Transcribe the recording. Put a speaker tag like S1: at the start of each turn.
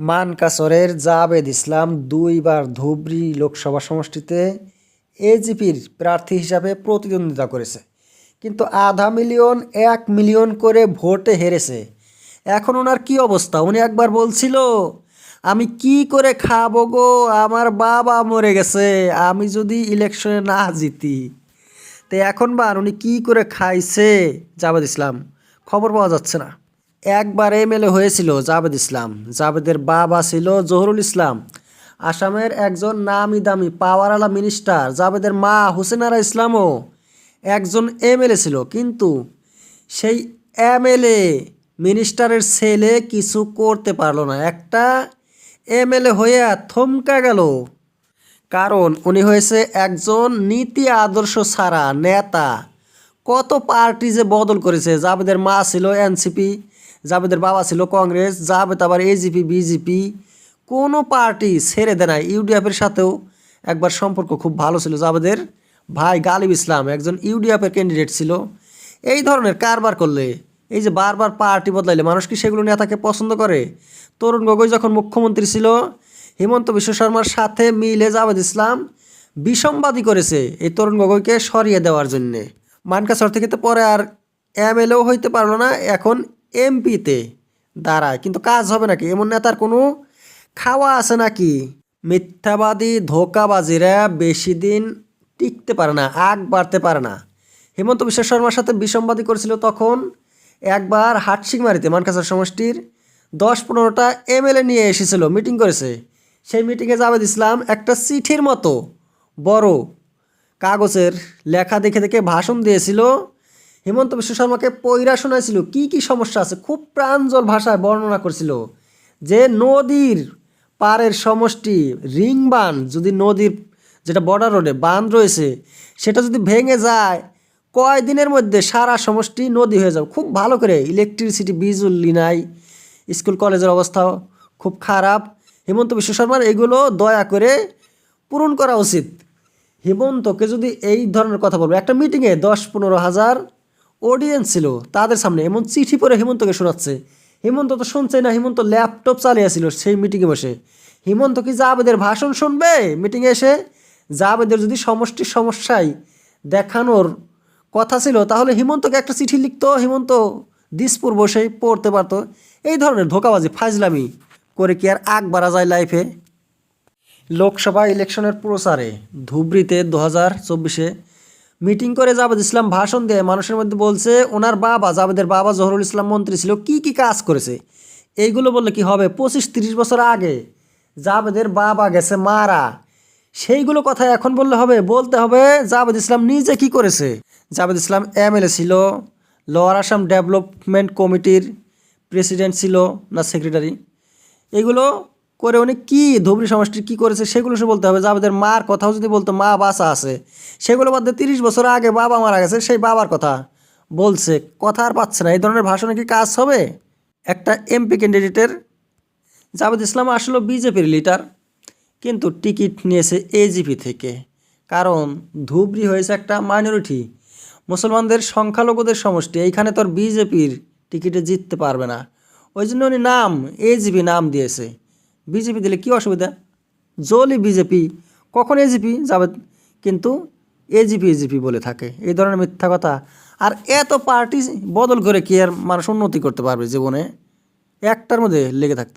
S1: মানকাসরের জাবেদ ইসলাম দুইবার ধুবড়ী লোকসভা সমষ্টিতে এজিপির প্রার্থী হিসাবে প্রতিদ্বন্দ্বিতা করেছে। কিন্তু আধা মিলিয়ন, এক মিলিয়ন করে ভোটে হেরেছে। এখন ওনার কি অবস্থা? উনি একবার বলছিল, আমি কি করে খাব গো? আমার বাবা মরে গেছে, আমি যদি ইলেকশনে না জিতি। তো এখন বার উনি কি করে খাইছে জাভেদ ইসলাম? খবর পাওয়া যাচ্ছে না। একবার এমএলএ হয়েছিল জাবেদ ইসলাম। জাবেদের বাবা ছিল জহরুল ইসলাম। আসামের একজন নামি দামি পাওয়ারওয়ালা মিনিস্টার জাবেদের মা হুসেনারা ইসলামও একজন এমএলএ ছিল। কিন্তু সেই এমএলএ মিনিস্টারের ছেলে কিছু করতে পারল না। একটা এমএলএ হয়ে থমকা গেল। কারণ উনি হয়েছে একজন নীতি আদর্শ ছাড়া নেতা। কত পার্টি যে বদল করেছে জাবেদের মা ছিল এনসিপি। জাবেদের বাবা ছিল কংগ্রেস জাবেদ আবার এজিপি বিজেপি কোনো পার্টি ছেড়ে দেয় না ইউডিএফের সাথেও একবার সম্পর্ক খুব ভালো ছিল জাবেদের ভাই গালিব ইসলাম একজন ইউডিএফের ক্যান্ডিডেট ছিল। এই ধরনের কারবার করলে, এই যে বারবার পার্টি বদলাইলে মানুষ কি সেগুলো নেতাকে পছন্দ করে? তরুণ গগৈ যখন মুখ্যমন্ত্রী ছিল, হিমন্ত বিশ্ব শর্মার সাথে মিলে জাবেদ ইসলাম বিষমবাদী করেছে এই তরুণ গগৈকে সরিয়ে দেওয়ার জন্যে। মানকাসর থেকে তো পরে আর এমএলএও হইতে পারল না, এখন এমপিতে দাঁড়ায়, কিন্তু কাজ হবে নাকি? এমন নেতার কোনো খাওয়া আছে নাকি? মিথ্যাবাদী, ধোকাবাজিরা বেশি দিন টিকতে পারে না, আগ বাড়তে পারে না। হেমন্ত বিশ্ব শর্মার সাথে বিষমবাদী করেছিল তখন একবার হাটসিংমারিতে মানকাসর সমষ্টির দশ পনেরোটা এমএলএ নিয়ে এসেছিল, মিটিং করেছে। সেই মিটিংয়ে জাভেদ ইসলাম একটা চিঠির মতো বড় কাগজের লেখা দেখে দেখে ভাষণ দিয়েছিল হেমন্ত বিশ্ব শর্মাকে পৈরা শোনাইছিল, কি কি সমস্যা আছে? খুব প্রাঞ্জল ভাষায় বর্ণনা করছিল যে নদীর পাড়ের সমষ্টি রিং বান যদি নদীর যেটা বর্ডার রোডে বাঁধ রয়েছে, সেটা যদি ভেঙে যায় কয় দিনের মধ্যে সারা সমষ্টি নদী হয়ে যাবে। খুব ভালো করে ইলেকট্রিসিটি বিজুলি নাই স্কুল, কলেজের অবস্থাও খুব খারাপ। হেমন্ত বিশ্ব শর্মার এগুলো দয়া করে পূরণ করা উচিত। হেমন্তকে যদি এই ধরনের কথা বলব, একটা মিটিংয়ে দশ পনেরো হাজার অডিয়েন্স ছিল, তাদের সামনে এমন চিঠি পরে হেমন্তকে শোনাচ্ছে। হেমন্ত তো শুনছে না, হেমন্ত ল্যাপটপ চালিয়েছিল সেই মিটিংয়ে বসে। হেমন্ত কি জাবেদের ভাষণ শুনবে? মিটিংয়ে এসে জাবেদের যদি সমষ্টির সমস্যায় দেখানোর কথা ছিল, তাহলে হিমন্তকে একটা চিঠি লিখতো। হিমন্ত দিসপুর বসেই পড়তে পারতো। এই ধরনের ধোকাবাজি, ফাজলামি করে কি আর আগ বাড়া যায় লাইফে লোকসভা ইলেকশনের প্রচারে ধুবড়িতে দু হাজার চব্বিশে মিটিং করে জাভেদ ইসলাম ভাষণ দিয়ে। মানুষের মধ্যে বলছে, ওনার বাবা, জাবেদের বাবা জহরুল ইসলাম মন্ত্রী ছিল, কি কি কাজ করেছে? এইগুলো বললে কি হবে? পঁচিশ তিরিশ বছর আগে জাভেদের বাবা গেছে মারা। সেইগুলো কথা এখন বললে হবে, বলতে হবে জাভেদ ইসলাম নিজে কি করেছে? জাভেদ ইসলাম এমএলএ ছিল, লোয়ার আসাম ডেভেলপমেন্ট কমিটির প্রেসিডেন্ট ছিল না সেক্রেটারি। এগুলো করে উনি কী ধুবড়ি সমষ্টির কী করেছে সেগুলো সে বলতে হবে। জাভেদের মার কথাও যদি বলতো, মা বাসা আছে। সেগুলো বাদ দিয়ে তিরিশ বছর আগে বাবা মারা গেছে, সেই বাবার কথা বলছে। কথা আর পাচ্ছে না। এই ধরনের ভাষণে কি কাজ হবে? একটা এমপি ক্যান্ডিডেটের জাভেদ ইসলাম আসলে বিজেপির লিডার কিন্তু টিকিট নিয়েছে এজিপি থেকে। কারণ ধুবড়ি হয়েছে একটা মাইনরিটি মুসলমানদের সংখ্যালঘুদের সমষ্টি, এইখানে তোর বিজেপির টিকিটে জিততে পারবে না। ওই জন্য উনি নাম এজিপি নাম দিয়েছে। বিজেপি দিলে কী অসুবিধা? জলি বিজেপি, কখন এজিপি যাবে? কিন্তু এজিপি এজিপি বলে থাকে। এই ধরনের মিথ্যা কথা। আর এত পার্টি বদল করে কি আর মানুষ উন্নতি করতে পারবে জীবনে? একটার মধ্যে লেগে থাকতে